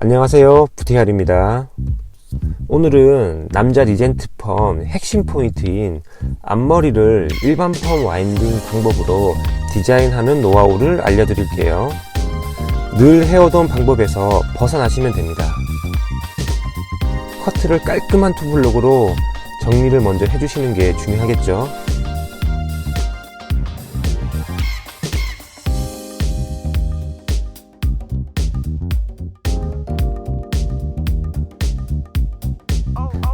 안녕하세요. 부티알입니다. 오늘은 남자 리젠트 펌 핵심 포인트인 앞머리를 일반 펌 와인딩 방법으로 디자인하는 노하우를 알려드릴게요. 늘 해오던 방법에서 벗어나시면 됩니다. 커트를 깔끔한 투블록으로 정리를 먼저 해주시는 게 중요하겠죠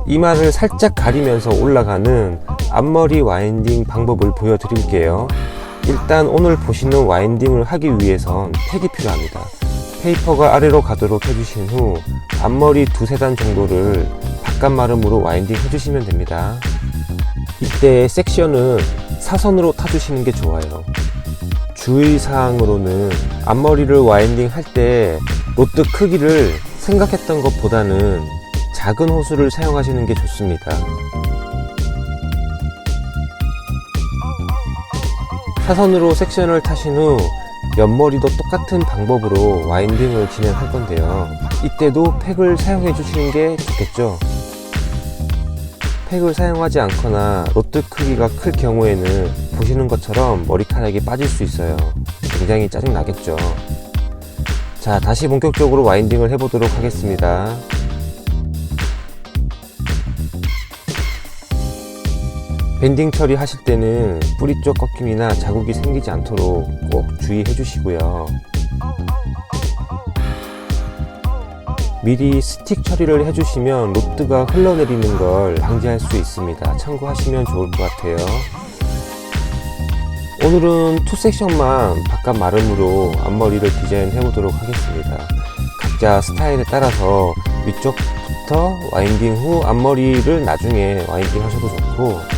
이마를 살짝 가리면서 올라가는 앞머리 와인딩 방법을 보여드릴게요. 일단 오늘 보시는 와인딩을 하기 위해선 팩이 필요합니다. 페이퍼가 아래로 가도록 해주신 후 앞머리 두세 단 정도를 바깥 마름으로 와인딩 해주시면 됩니다. 이때 섹션은 사선으로 타주시는 게 좋아요. 주의사항으로는 앞머리를 와인딩 할 때 로트 크기를 생각했던 것보다는 작은 호수를 사용하시는 게 좋습니다. 사선으로 섹션을 타신 후 옆머리도 똑같은 방법으로 와인딩을 진행할 건데요. 이때도 팩을 사용해 주시는 게 좋겠죠. 팩을 사용하지 않거나 로트 크기가 클 경우에는 보시는 것처럼 머리카락이 빠질 수 있어요. 굉장히 짜증 나겠죠. 자, 다시 본격적으로 와인딩을 해보도록 하겠습니다. 밴딩 처리하실 때는 뿌리 쪽 꺾임이나 자국이 생기지 않도록 꼭 주의해 주시고요. 미리 스틱 처리를 해주시면 로트가 흘러내리는 걸 방지할 수 있습니다. 참고하시면 좋을 것 같아요. 오늘은 투 섹션만 바깥 마름으로 앞머리를 디자인해 보도록 하겠습니다. 각자 스타일에 따라서 위쪽부터 와인딩 후 앞머리를 나중에 와인딩 하셔도 좋고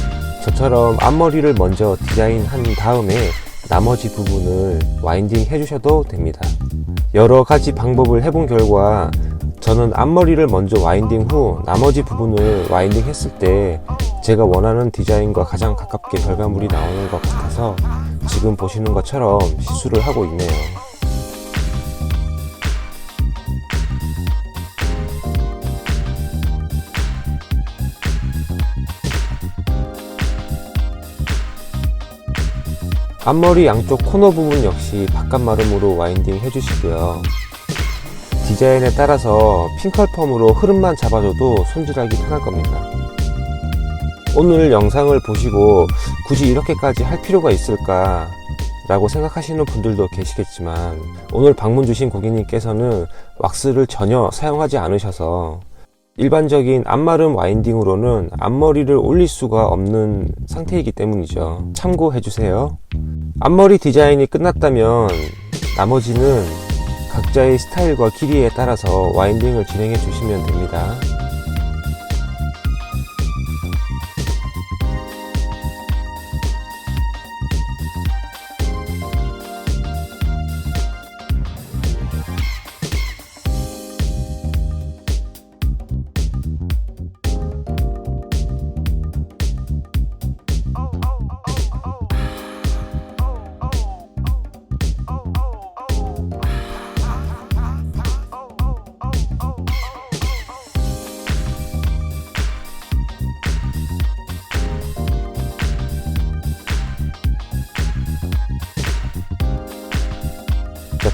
저처럼 앞머리를 먼저 디자인한 다음에 나머지 부분을 와인딩 해주셔도 됩니다. 여러 가지 방법을 해본 결과 저는 앞머리를 먼저 와인딩 후 나머지 부분을 와인딩 했을 때 제가 원하는 디자인과 가장 가깝게 결과물이 나오는 것 같아서 지금 보시는 것처럼 시술을 하고 있네요. 앞머리 양쪽 코너 부분 역시 바깥 마름으로 와인딩 해주시고요. 디자인에 따라서 핑컬 펌으로 흐름만 잡아줘도 손질하기 편할 겁니다. 오늘 영상을 보시고 굳이 이렇게까지 할 필요가 있을까 라고 생각하시는 분들도 계시겠지만 오늘 방문 주신 고객님께서는 왁스를 전혀 사용하지 않으셔서 일반적인 앞마름 와인딩으로는 앞머리를 올릴 수가 없는 상태이기 때문이죠. 참고해 주세요. 앞머리 디자인이 끝났다면 나머지는 각자의 스타일과 길이에 따라서 와인딩을 진행해 주시면 됩니다.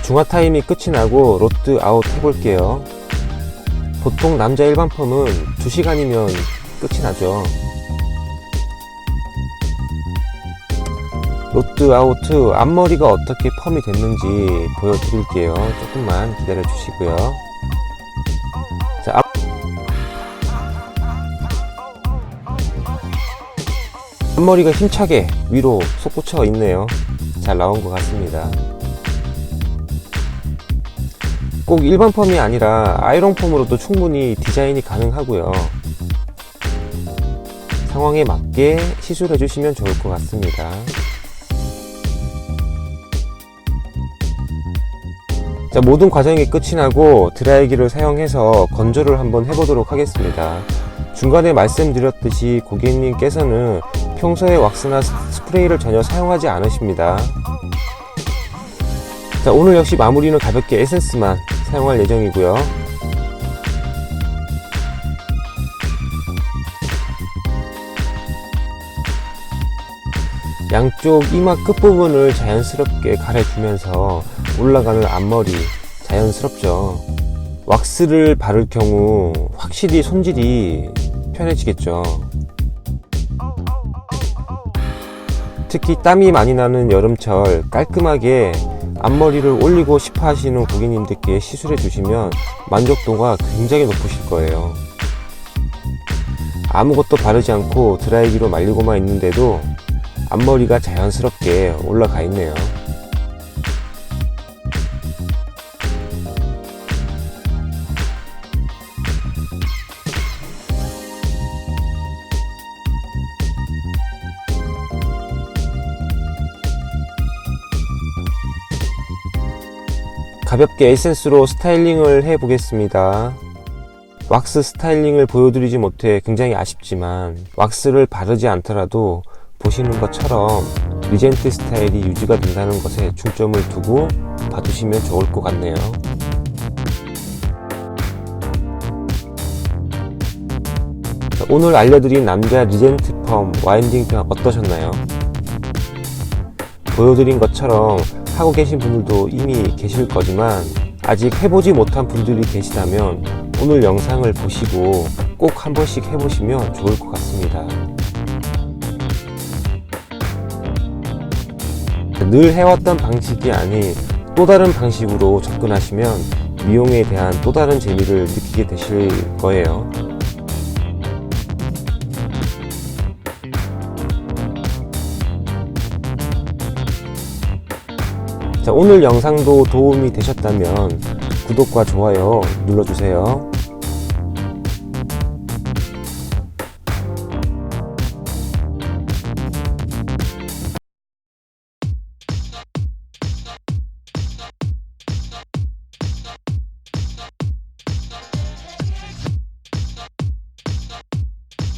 중화 타임이 끝이 나고 로트 아웃 해볼게요. 보통 남자 일반 펌은 2시간이면 끝이 나죠. 로트 아웃 앞머리가 어떻게 펌이 됐는지 보여드릴게요. 조금만 기다려 주시고요. 앞머리가 힘차게 위로 솟구쳐 있네요. 잘 나온 것 같습니다. 꼭 일반 펌이 아니라 아이롱 펌으로도 충분히 디자인이 가능하고요. 상황에 맞게 시술해 주시면 좋을 것 같습니다. 자, 모든 과정이 끝이 나고 드라이기를 사용해서 건조를 한번 해보도록 하겠습니다. 중간에 말씀드렸듯이 고객님께서는 평소에 왁스나 스프레이를 전혀 사용하지 않으십니다. 자, 오늘 역시 마무리는 가볍게 에센스만 사용할 예정이고요. 양쪽 이마 끝부분을 자연스럽게 가려주면서 올라가는 앞머리 자연스럽죠. 왁스를 바를 경우 확실히 손질이 편해지겠죠. 특히 땀이 많이 나는 여름철 깔끔하게 앞머리를 올리고 싶어 하시는 고객님들께 시술해 주시면 만족도가 굉장히 높으실 거예요. 아무것도 바르지 않고 드라이기로 말리고만 있는데도 앞머리가 자연스럽게 올라가 있네요. 가볍게 에센스로 스타일링을 해 보겠습니다. 왁스 스타일링을 보여드리지 못해 굉장히 아쉽지만 왁스를 바르지 않더라도 보시는 것처럼 리젠트 스타일이 유지가 된다는 것에 중점을 두고 봐주시면 좋을 것 같네요. 자, 오늘 알려드린 남자 리젠트 펌 와인딩 편 어떠셨나요? 보여드린 것처럼 하고 계신 분들도 이미 계실 거지만 아직 해보지 못한 분들이 계시다면 오늘 영상을 보시고 꼭 한 번씩 해보시면 좋을 것 같습니다. 늘 해왔던 방식이 아닌 또 다른 방식으로 접근하시면 미용에 대한 또 다른 재미를 느끼게 되실 거예요. 자, 오늘 영상도 도움이 되셨다면 구독과 좋아요 눌러주세요.